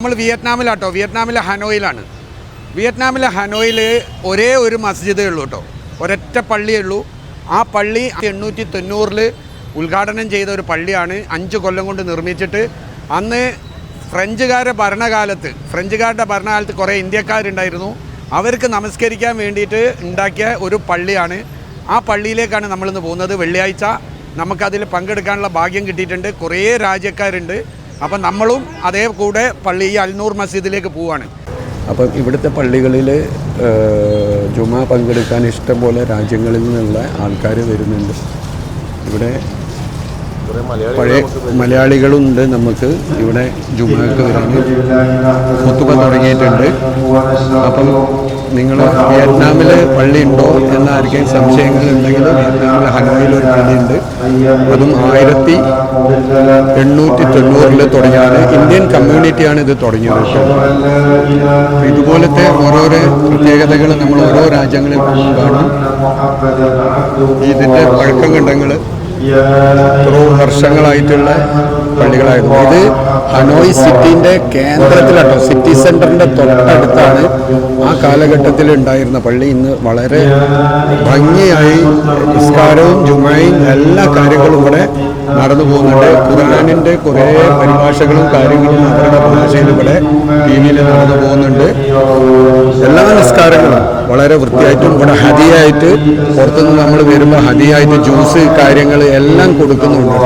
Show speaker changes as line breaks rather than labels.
നമ്മൾ വിയറ്റ്നാമിലാട്ടോ. വിയറ്റ്നാമിലെ ഹനോയിലാണ്. വിയറ്റ്നാമിലെ ഹനോയിൽ ഒരേ ഒരു മസ്ജിദേ ഉള്ളൂ കേട്ടോ. ഒരൊറ്റ പള്ളിയേ ഉള്ളൂ. ആ പള്ളി എണ്ണൂറ്റി തൊണ്ണൂറിൽ ഉദ്ഘാടനം ചെയ്ത ഒരു പള്ളിയാണ് അഞ്ച് കൊല്ലം കൊണ്ട് നിർമ്മിച്ചിട്ട്. അന്ന് ഫ്രഞ്ചുകാരുടെ ഭരണകാലത്ത് ഫ്രഞ്ചുകാരുടെ ഭരണകാലത്ത് കുറേ ഇന്ത്യക്കാരുണ്ടായിരുന്നു. അവർക്ക് നമസ്കരിക്കാൻ വേണ്ടിയിട്ട് ഉണ്ടാക്കിയ ഒരു പള്ളിയാണ്. ആ പള്ളിയിലേക്കാണ് നമ്മളിന്ന് പോകുന്നത്. വെള്ളിയാഴ്ച നമുക്കതിൽ പങ്കെടുക്കാനുള്ള ഭാഗ്യം കിട്ടിയിട്ടുണ്ട്. കുറേ രാജ്യക്കാരുണ്ട്. അപ്പം നമ്മളും അതേ കൂടെ പള്ളി ഈ അൽനൂർ മസ്ജിദിലേക്ക് പോവാണ്.
അപ്പം ഇവിടുത്തെ പള്ളികളിൽ ജുമാ പങ്കെടുക്കാൻ ഇഷ്ടംപോലെ രാജ്യങ്ങളിൽ നിന്നുള്ള ആൾക്കാർ വരുന്നുണ്ട്. ഇവിടെ പഴയ മലയാളികളുണ്ട് നമുക്ക് ഇവിടെ ജുമാക്ക് വരാൻ കുത്തുബ തുടങ്ങിയിട്ടുണ്ട്. അപ്പം നിങ്ങൾ വിയറ്റ്നാമിൽ പള്ളി ഉണ്ടോ എന്നായിരിക്കും സംശയങ്ങൾ ഉണ്ടെങ്കിൽ വിയറ്റ്നാമിൽ ഹനോയിൽ ഒരു പള്ളിയുണ്ട്. അതും ആയിരത്തി എണ്ണൂറ്റി തൊണ്ണൂറിൽ തുടങ്ങിയാണ്. ഇന്ത്യൻ കമ്മ്യൂണിറ്റിയാണ് ഇത് തുടങ്ങിയത് ഇതുപോലത്തെ ഓരോരോ പ്രത്യേകതകൾ നമ്മൾ ഓരോ രാജ്യങ്ങളിൽ കാണും. ഇതിന്റെ പഴക്കം കണ്ടങ്ങൾ എത്രയോ വർഷങ്ങളായിട്ടുള്ള പള്ളികളായിരുന്നു. ഇത് ഹനോയ് സിറ്റിന്റെ കേന്ദ്രത്തിലാട്ടോ. സിറ്റി സെന്ററിന്റെ തൊട്ടടുത്താണ് ആ കാലഘട്ടത്തിൽ ഉണ്ടായിരുന്ന പള്ളി. ഇന്ന് വളരെ ഭംഗിയായി നിസ്കാരവും ജുമയും എല്ലാ കാര്യങ്ങളും ഇവിടെ നടന്നു പോകുന്നുണ്ട്. ഖുർആാനിന്റെ കുറേ പരിഭാഷകളും കാര്യങ്ങളും അവരുടെ ഭാഷയിൽ ഇവിടെ ടി വിയിൽ നടന്നു പോകുന്നുണ്ട്. എല്ലാ നിസ്കാരങ്ങളും വളരെ വൃത്തിയായിട്ടും ഇവിടെ ഹതിയായിട്ട് പുറത്തുനിന്ന് നമ്മൾ വരുമ്പോൾ ഹതിയായിട്ട് ജ്യൂസ് കാര്യങ്ങൾ എല്ലാം കൊടുക്കുന്നുണ്ട്.